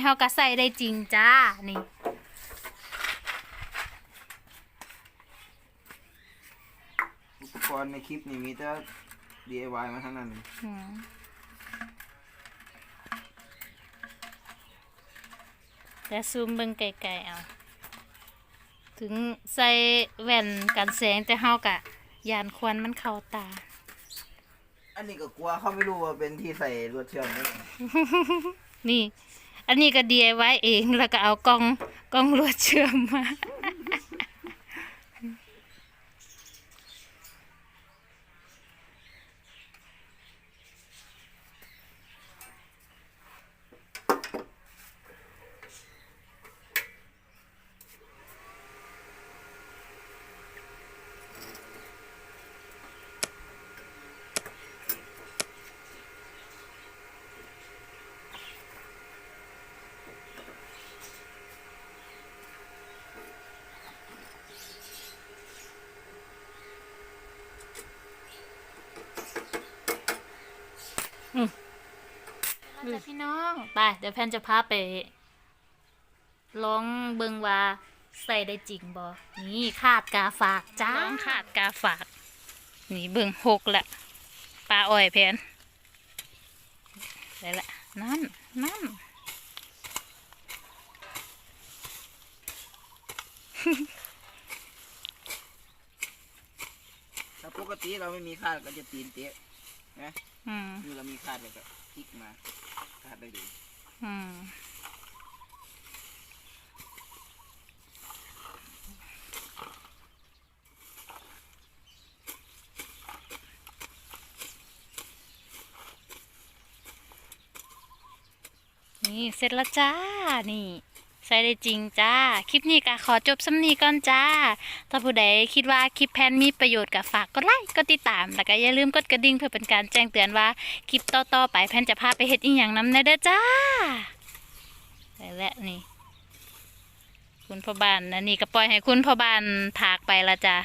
เฮาก็ใส่ได้จริงจ้า นี่ อุปกรณ์ในคลิปนี้มีแต่ DIY มาทั้งนั้นอืมแต่ซูมเบิ่งไกลๆเอา ถึงใส่แว่นกันแสงแต่เฮากะยานควันมันเข้าตา อันนี้ก็กลัวเขาไม่รู้ว่าเป็นที่ใส่ลวดเชื่อมนี่นี่ อันนี้ก็ DIY เองแล้วก็เอากล้องกล้องลวดเชื่อมมา มา จากพี่น้องไปเดี๋ยวแพนจะพาไปลองเบิงว่าใส่ได้จริงบอนี่ขาดกาฝากจ้าขาดกาฝาก นี่เบิงหกละปลาอ้อยแพนได้ละนั่นนั่นถ้าปกติเราไม่มีคาดก็จะตีนเตะ นะอืมนี่เรามีคาดเลยก็คลิกมาคาดได้เลยอืมนี่เสร็จแล้วจ้า นี่ ใส่ได้จริงจ้า คลิปนี้ก็ขอจบสำนีก่อนจ้า ถ้าผู้ใดคิดว่าคลิปแพนมีประโยชน์ก็ฝากกดไลค์กดติดตาม แล้วก็อย่าลืมกดกระดิ่งเพื่อเป็นการแจ้งเตือนว่าคลิปต่อๆไปแพนจะพาไปเฮ็ดอีหยังนำในเด้อจ้าได้แล้วนี่ คุณพ่อบ้านนะนี่ก็ปล่อยให้คุณพ่อบ้านถากไปละจ้า